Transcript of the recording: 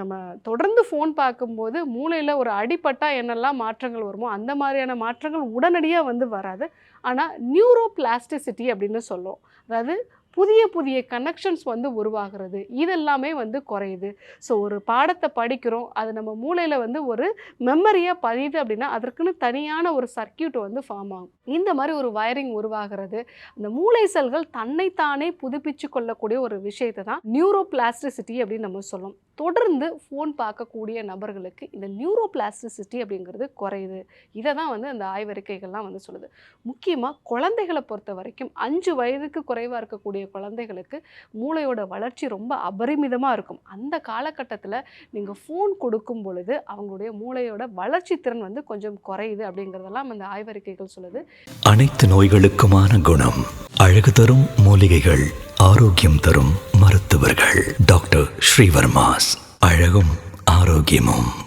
நம்ம தொடர்ந்து ஃபோன் பார்க்கும்போது மூளையில் ஒரு அடிபட்டா என்னெல்லாம் மாற்றங்கள் வருமோ அந்த மாதிரியான மாற்றங்கள் உடனடியாக வந்து வராது. ஆனால் நியூரோ பிளாஸ்டிசிட்டி அப்படின்னு சொல்லுவோம். அதாவது புதிய புதிய கனெக்ஷன்ஸ் வந்து உருவாகிறது. இதெல்லாமே வந்து குறையுது. ஸோ ஒரு பாடத்தை படிக்கிறோம். அது நம்ம மூளையில் வந்து ஒரு மெமரியாக பதியுது அப்படின்னா அதற்குன்னு தனியான ஒரு சர்க்கியூட் வந்து ஃபார்ம் ஆகும். இந்த மாதிரி ஒரு வயரிங் உருவாகிறது. அந்த மூளை செல்கள் தன்னைத்தானே புதுப்பிச்சு கொள்ளக்கூடிய ஒரு விஷயத்தை தான் நியூரோ பிளாஸ்டிசிட்டி அப்படின்னு நம்ம சொல்லும் தொடர்ந்து ஃபோன் பார்க்கக்கூடிய நபர்களுக்கு இந்த நியூரோ பிளாஸ்டிசிட்டி அப்படிங்கிறது குறையுது. இதை தான் வந்து அந்த ஆய்வறிக்கைகள்லாம் வந்து சொல்லுது. முக்கியமாக குழந்தைகளை பொறுத்த வரைக்கும் அஞ்சு வயதுக்கு குறைவாக இருக்கக்கூடிய குழந்தைகளுக்கு மூளையோட வளர்ச்சி ரொம்ப அபரிமிதமாக இருக்கும். அந்த காலகட்டத்தில் நீங்கள் ஃபோன் கொடுக்கும் பொழுது அவங்களுடைய மூளையோட வளர்ச்சி திறன் வந்து கொஞ்சம் குறையுது அப்படிங்கிறதெல்லாம் அந்த ஆய்வறிக்கைகள் சொல்லுது. அனைத்து நோய்களுக்குமான குணம் அழகு தரும் மூலிகைகள் ஆரோக்கியம் தரும் மருத்துவர்கள். டாக்டர் ஸ்ரீவர்மாஸ் அழகும் ஆரோக்கியமும்.